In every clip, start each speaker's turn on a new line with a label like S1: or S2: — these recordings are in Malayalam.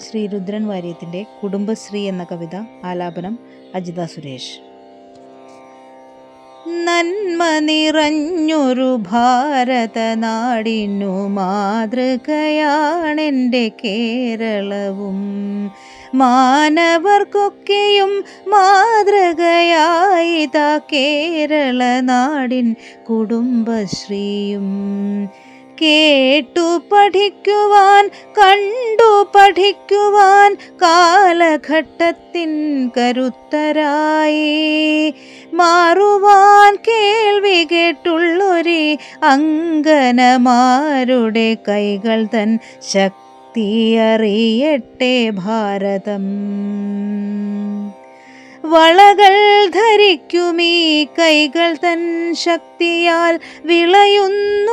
S1: ശ്രീ രുദ്രൻ വാര്യത്തിന്റെ കുടുംബശ്രീ എന്ന കവിത ആലാപനം അജിത സുരേഷ്. നന്മ നിറഞ്ഞൊരു ഭാരതനാടിനു മാതൃകയാണെന്റെ കേരളവും. മാനവർക്കൊക്കെയും മാതൃകയായിതാ കേരള നാടിൻ കുടുംബശ്രീയും. കേട്ടു പഠിക്കുവാൻ കണ്ടു പഠിക്കുവാൻ കാലഘട്ടത്തിൻ കരുത്തരായി. മാറുവാൻ കേൾവി കേട്ടുള്ളൊരു അങ്കനമാരുടെ കൈകൾ തൻ ശക്തി അറിയട്ടെ ഭാരതം. വളകൾ ധരിക്കുമീ കൈകൾ തൻ ശക്തിയാൽ വിളയുന്നു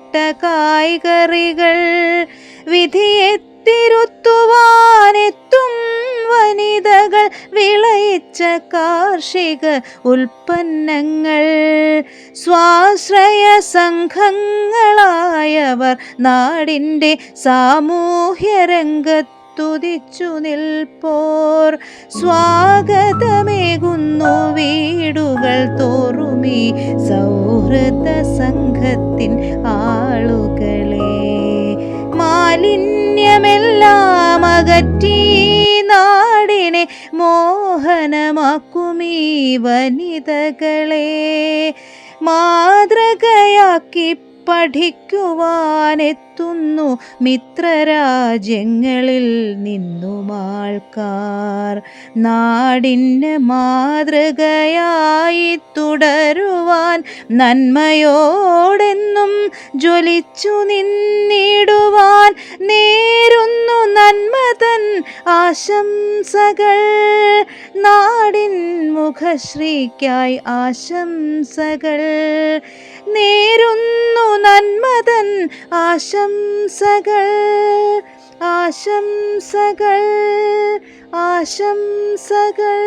S1: വേറിട്ട കായ്കറികൾ വിധിയെ തിരുത്തുവാനെത്തും വനിതകൾ വിളയിച്ച കാർഷിക ഉൽപ്പന്നങ്ങൾ. സ്വാശ്രയ സംഘങ്ങളായവർ നാടിന്റെ സാമൂഹ്യ രംഗത്ത് തുതിച്ചു നിൽപ്പോർ. സ്വാഗതമേകുന്നു വീടുകൾ തോറുമീ സൗഹൃദ സംഘത്തിൻ ആളുകളെ മാലിന്യമെല്ലാം അകറ്റി നാടിനെ മോഹനമാക്കുമീ വനിതകളെ. മാതൃകയാക്കി പഠിക്കുവാനെത്തുന്നു മിത്രരാജ്യങ്ങളിൽ നിന്നുമാൾക്കാർ. നാടിന് മാതൃകയായി തുടരുവാൻ നന്മയോടെന്നും ജ്വലിച്ചു നിന്നിടുവാൻ നേരുന്നു നന്മതൻ ആശംസകൾ. നാടിൻ മുഖശ്രീക്കായി ആശംസകൾ. നേരുന്നു നന്മതൻ ആശംസകൾ ആശംസകൾ ആശംസകൾ.